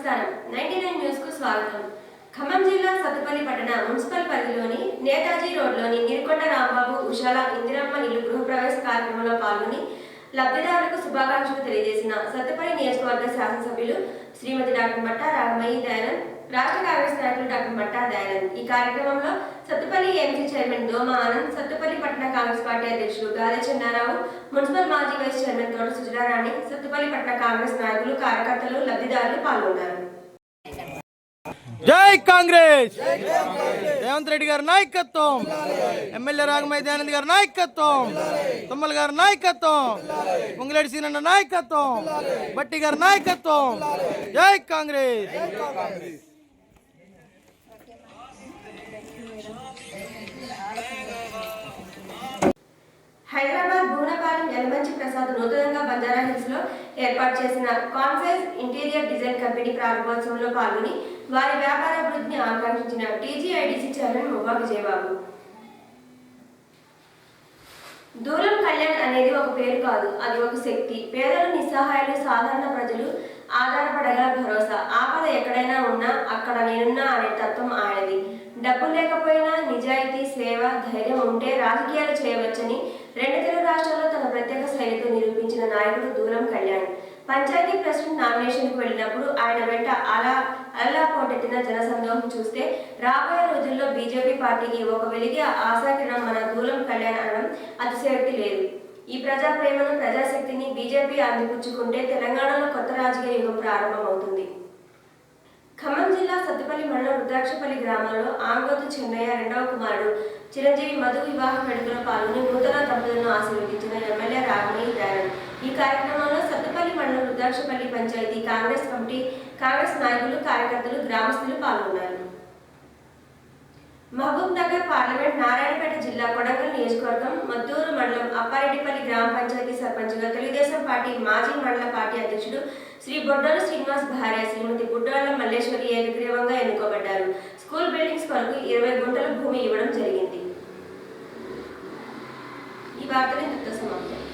నమస్కారం. Ninety nine న్యూస్కు స్వాగతం. ఖమ్మం జిల్లా సత్తుపల్లి పట్టణ మున్సిపల్ పరిధిలోని నేతాజీ రోడ్లోని నీరుకొండ రాంబాబు ఉషాల ఇందిరమ్మ ఇల్లు గృహప్రవేశ కార్యక్రమంలో పాల్గొని లబ్ధిదారులకు శుభాకాంక్షలు తెలియజేసిన సత్తుపల్లి నియోజకవర్గ శాసనసభ్యులు శ్రీమతి డాక్టర్ మట్టా రాఘమయ్య దయానంద్ రాష్ట్ర కాంగ్రెస్ నాయకులు డాక్టర్ మట్టా దయానంద్. ఈ కార్యక్రమంలో సత్తుపల్లి ఎంసీ చైర్మన్ దోమ ఆనంద్ సత్తుపల్లి పట్టణ కాంగ్రెస్ పార్టీ అధ్యక్షులు గాలి చెన్నారావు మున్సిపల్ మాజీ వైస్ చైర్మన్ తోట సుజనారాణి సత్తుపల్లి పట్టణ కాంగ్రెస్ నాయకులు కార్యకర్తలు లబ్ధిదారులు పాల్గొన్నారు. జై కాంగ్రెస్! రేవంత్ రెడ్డి గారి నాయకత్వం! ఎమ్మెల్యే రాగమయ్య దయానంద్ గారి నాయకత్వం! తుమ్మల గారి నాయకత్వం! పొంగులేటి సీనన్న నాయకత్వం! బట్టి గారి నాయకత్వం! జై కాంగ్రెస్! భూనపాలెం ఎలమంచి ప్రసాద్ నూతనంగా బంజారా హిల్స్లో ఏర్పాటు చేసిన కాన్సైజ్ ఇంటీరియర్ డిజైన్ కంపెనీ ప్రారంభోత్సవంలో పాల్గొని వారి వ్యాపారాభివృద్ధిని ఆకాంక్షించిన టీజీఐడిసి చైర్మన్ మువ్వా విజయబాబు. దూరం కళ్యాణ్ అనేది ఒక పేరు కాదు అది ఒక శక్తి. పేదలు నిస్సహాయాలు సాధారణ ప్రజలు ఆధారపడగల భరోసా. ఆపద ఎక్కడైనా ఉన్నా అక్కడ నేనున్నా అనే తత్వం ఆయనది. డబ్బు లేకపోయినా నిజాయితీ సేవ ధైర్యం ఉంటే రాజకీయాలు చేయవచ్చని రెండు తెలుగు రాష్ట్రాల్లో తన ప్రత్యేక శైలితో నిరూపించిన నాయకుడు దూరం కళ్యాణ్. పంచాయతీ ప్రెసిడెంట్ నామినేషన్కు వెళ్ళినప్పుడు ఆయన వెంట అలా అల్లా పోటెత్తిన జనసందోహం చూస్తే రాబోయే రోజుల్లో బీజేపీ పార్టీకి ఒక వెలిగే ఆశాకిరణం మన దూరం కళ్యాణ్ అనడం అతిశయోక్తి లేదు. ఈ ప్రజా ప్రేమను ప్రజాశక్తిని బీజేపీ అందిపుచ్చుకుంటే తెలంగాణలో కొత్త రాజకీయ యుగం ప్రారంభమవుతుంది. ఖమ్మం జిల్లా సత్తుపల్లి మండలం రుద్రాక్షపల్లి గ్రామంలో ఆంగోతు చెన్నయ్య రెండవ కుమారుడు చిరంజీవి మధు వివాహ వేడుకలో పాల్గొని నూతన దంపతులను ఆశీర్వదించిన ఎమ్మెల్యే రాగమయ్య దయానంద్ ఈ కార్యక్రమంలో సత్తుపల్లి మండలం రుద్రాక్షపల్లి పంచాయతీ కాంగ్రెస్ కమిటీ కాంగ్రెస్ నాయకులు కార్యకర్తలు గ్రామస్తులు పాల్గొన్నారు. మహబూబ్ నగర్ పార్లమెంట్ నారాయణపేట జిల్లా కొడంగల్ నియోజకవర్గం మద్దూరు మండలం అప్పారెడ్డిపల్లి గ్రామ పంచాయతీ సర్పంచ్గా తెలుగుదేశం పార్టీ మాజీ మండల పార్టీ అధ్యక్షుడు శ్రీ బొడ్డోలు శ్రీనివాస్ భార్య శ్రీమతి బుడ్డోళ్ళ మల్లేశ్వరి ఏకగ్రీవంగా ఎన్నుకోబడ్డారు. స్కూల్ బిల్డింగ్స్ వరకు ఇరవై గుంటల പ്രാർത്ഥന നൃത്തസമാപ്തം